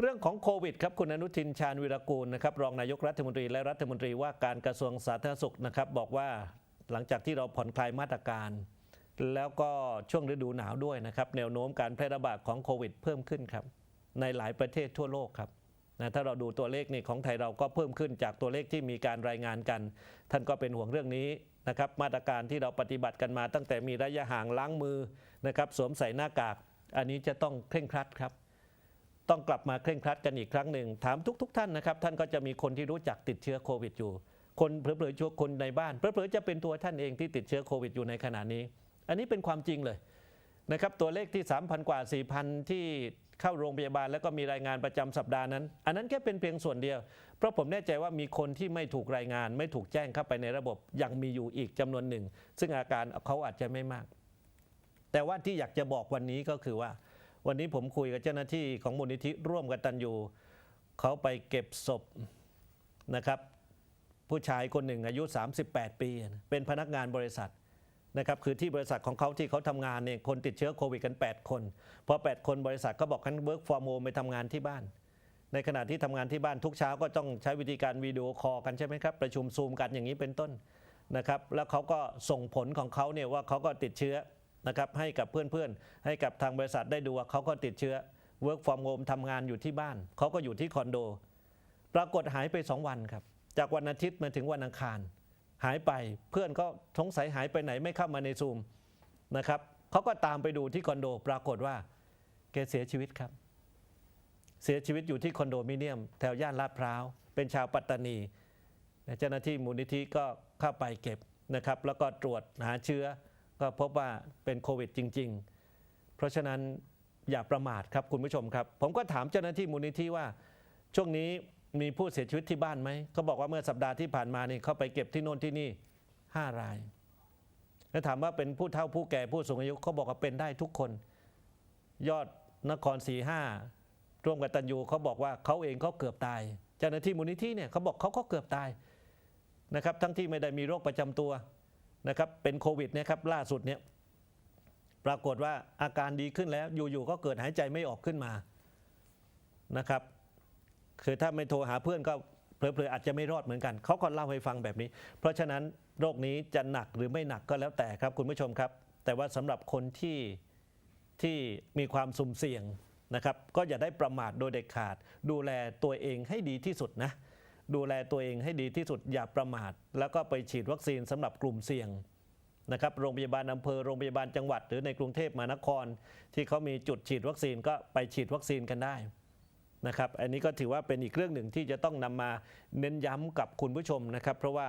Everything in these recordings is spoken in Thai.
เรื่องของโควิดครับคุณอนุทินชาญวิรากูลนะครับรองนายกรัฐมนตรีและรัฐมนตรีว่าการกระทรวงสาธารณสุขนะครับบอกว่าหลังจากที่เราผ่อนคลายมาตรการ แล้วก็ช่วงฤดูหนาวด้วยนะครับแนวโน้มการแพร่ระบาดของโควิดเพิ่มขึ้นครับในหลายประเทศทั่วโลกครับนะถ้าเราดูตัวเลขนี่ของไทยเราก็เพิ่มขึ้นจากตัวเลขที่มีการรายงานกัน ท่านก็เป็นห่วงเรื่องนี้นะครับมาตรการที่เราปฏิบัติกันมาตั้งแต่มีระยะห่างล้างมือนะครับสวมใส่หน้ากาก อันนี้จะต้องเคร่งครัดครับ ต้องกลับมาเคร่งครัดกันอีกครั้งหนึ่งถามทุกๆท่านนะครับ ท่านก็จะมีคนที่รู้จักติดเชื้อโควิดอยู่ คนเผลอๆชั่วคนในบ้านเผลอๆจะเป็นตัวท่านเองที่ติดเชื้อโควิดอยู่ในขณะนี้ อันนี้เป็นความจริงเลยนะครับตัวเลขที่ 3,000 กว่า 4,000 ที่เข้าโรงพยาบาลแล้วก็มีรายงานประจำสัปดาห์นั้น อันนั้นแค่เป็นเพียงส่วนเดียว เพราะผมแน่ใจว่ามีคนที่ไม่ถูกรายงาน ไม่ถูกแจ้งเข้าไปในระบบยังมีอยู่อีกจำนวนหนึ่ง ซึ่งอาการเขาอาจจะไม่มาก แต่ว่าที่อยากจะบอกวันนี้ก็คือว่า วันนี้ผมคุยกับเจ้าหน้าที่ของมูลนิธิร่วมกับตันยูเขาไปเก็บศพนะครับ ผู้ชายคนหนึ่งอายุ 38 ปี เป็นพนักงานบริษัทนะครับคือที่บริษัทของเขาที่เขาทำงานเนี่ยคนติดเชื้อโควิดกัน 8 คนพอ 8 คนบริษัทก็บอกให้เวิร์กฟอร์มโฮมไปทำงานที่บ้าน ในขณะที่ทำงานที่บ้านทุกเช้าก็ต้องใช้วิธีการวิดีโอคอลกันใช่ไหมครับ ประชุมซูมกันอย่างนี้เป็นต้นนะครับ แล้วเขาก็ส่งผลของเขาเนี่ยว่าเขาก็ติดเชื้อ นะครับให้กับเพื่อนๆ ให้กับทางบริษัทได้ดูว่าเขาก็ติดเชื้อ work from home ทำงานอยู่ที่บ้าน เขาก็อยู่ที่คอนโด ปรากฏหายไป 2 วันครับ จากวันอาทิตย์มาถึงวันอังคาร หายไปเพื่อนก็สงสัยหายไปไหนไม่เข้ามาในซูมนะครับเขาก็ตามไปดูที่คอนโด ปรากฏว่าแกเสียชีวิตครับ เสียชีวิตอยู่ที่คอนโดมิเนียม แถวย่านลาดพร้าว เป็นชาวปัตตานีเจ้าหน้าที่มูลนิธิก็เข้าไปเก็บนะครับ แล้วก็ตรวจหาเชื้อ ก็พบว่าเป็นโควิดจริง ๆ เพราะฉะนั้นอย่าประมาทครับคุณผู้ชมครับ ผมก็ถามเจ้าหน้าที่มูลนิธิว่า ช่วงนี้มีผู้เสียชีวิตที่บ้านไหมเขาบอกว่าเมื่อสัปดาห์ที่ผ่านมานี่เขาไปเก็บที่โน่นที่นี่ 5 ราย แล้วถามว่าเป็นผู้เฒ่าผู้แก่ผู้สูงอายุเขาบอกว่าเป็นได้ทุกคน ยอดนครสีห้าร่วมกับตันยูเขาบอกว่าเขาเองเขาเกือบตาย เจ้าหน้าที่มูลนิธิเนี่ยเขาบอกเขาก็เกือบตายนะครับ ทั้งที่ไม่ได้มีโรคประจำตัว นะครับเป็นโควิดเนะครับล่าสุดเนี่ยปรากฏว่าอาการดีขึ้นแล้วอยู่ๆก็เกิดหายใจไม่ออกขึ้นมานะครับ คือถ้าไม่โทรหาเพื่อนก็เผลอๆอาจจะไม่รอดเหมือนกัน เขาก็เล่าให้ฟังแบบนี้ เพราะฉะนั้นโรคนี้จะหนักหรือไม่หนักก็แล้วแต่ครับคุณผู้ชมครับ แต่ว่าสำหรับคนที่ที่มีความสุ่มเสี่ยงนะครับ ก็อย่าได้ประมาทโดยเด็ดขาด ดูแลตัวเองให้ดีที่สุดนะ ดูแลตัวเองให้ดีที่สุดอย่าประมาท แล้วก็ไปฉีดวัคซีนสำหรับกลุ่มเสี่ยงนะครับโรงพยาบาลอำเภอโรงพยาบาลจังหวัด หรือในกรุงเทพมหานคร ที่เขามีจุดฉีดวัคซีนก็ไปฉีดวัคซีนกันได้นะครับอันนี้ก็ถือว่าเป็นอีกเรื่องหนึ่งที่จะต้องนำมาเน้นย้ำกับคุณผู้ชมนะครับ เพราะว่า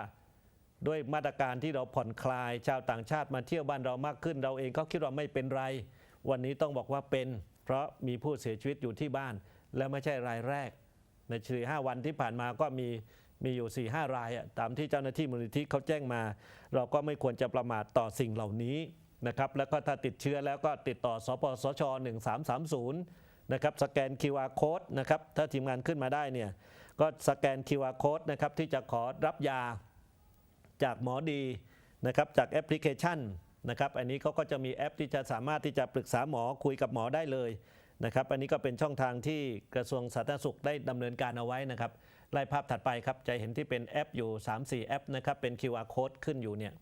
ด้วยมาตรการที่เราผ่อนคลายชาวต่างชาติมาเที่ยวบ้านเรามากขึ้น เราเองก็คิดว่าไม่เป็นไร วันนี้ต้องบอกว่าเป็น เพราะมีผู้เสียชีวิตอยู่ที่บ้านและไม่ใช่รายแรก ในสี่ห้าวันที่ผ่านมาก็มีมีอยู่4ี่ห้ารายอะตามที่เจ้าหน้าที่มูลนิธิเขาแจ้งมา เราก็ไม่ควรจะประมาทต่อสิ่งเหล่านี้นะครับแล้วก็ถ้าติดเชื้อแล้วก็ติดต่อสปสช 1330นะครับสแกน QR code นะครับถ้าทีมงานขึ้นมาได้เนี่ยก็สแกน QR code นะครับที่จะขอรับยาจากหมอดีนะครับจากแอปพลิเคชันนะครับอันนี้เขาก็จะมีแอปที่จะสามารถที่จะปรึกษาหมอคุยกับหมอได้เลย นะครับอันนี้ก็เป็นช่องทางที่กระทรวงสาธารณสุขได้ดำเนินการเอาไว้นะครับไล่ภาพถัดไปครับจะเห็นที่เป็นแอปอยู่ 3-4 แอปนะครับเป็น QR code ขึ้นอยู่เนี่ย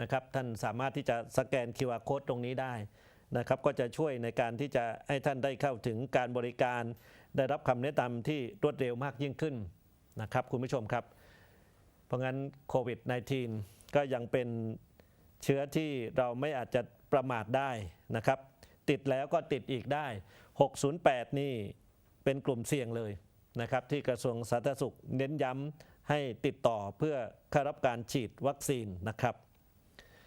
นะครับท่านสามารถที่จะสแกน QR code ตรงนี้ได้นะครับก็จะช่วยในการที่จะให้ท่านได้เข้าถึงการบริการ ได้รับคำแนะนำที่รวดเร็วมากยิ่งขึ้นนะครับคุณผู้ชมครับ เพราะงั้นโควิด -19 ก็ยังเป็นเชื้อที่เราไม่อาจจะประมาทได้นะครับ ติดแล้วก็ติดอีกได้ 608 นี่เป็นกลุ่มเสี่ยงเลยนะครับที่กระทรวงสาธารณสุขเน้นย้ำให้ติดต่อเพื่อเข้ารับการฉีดวัคซีนนะครับ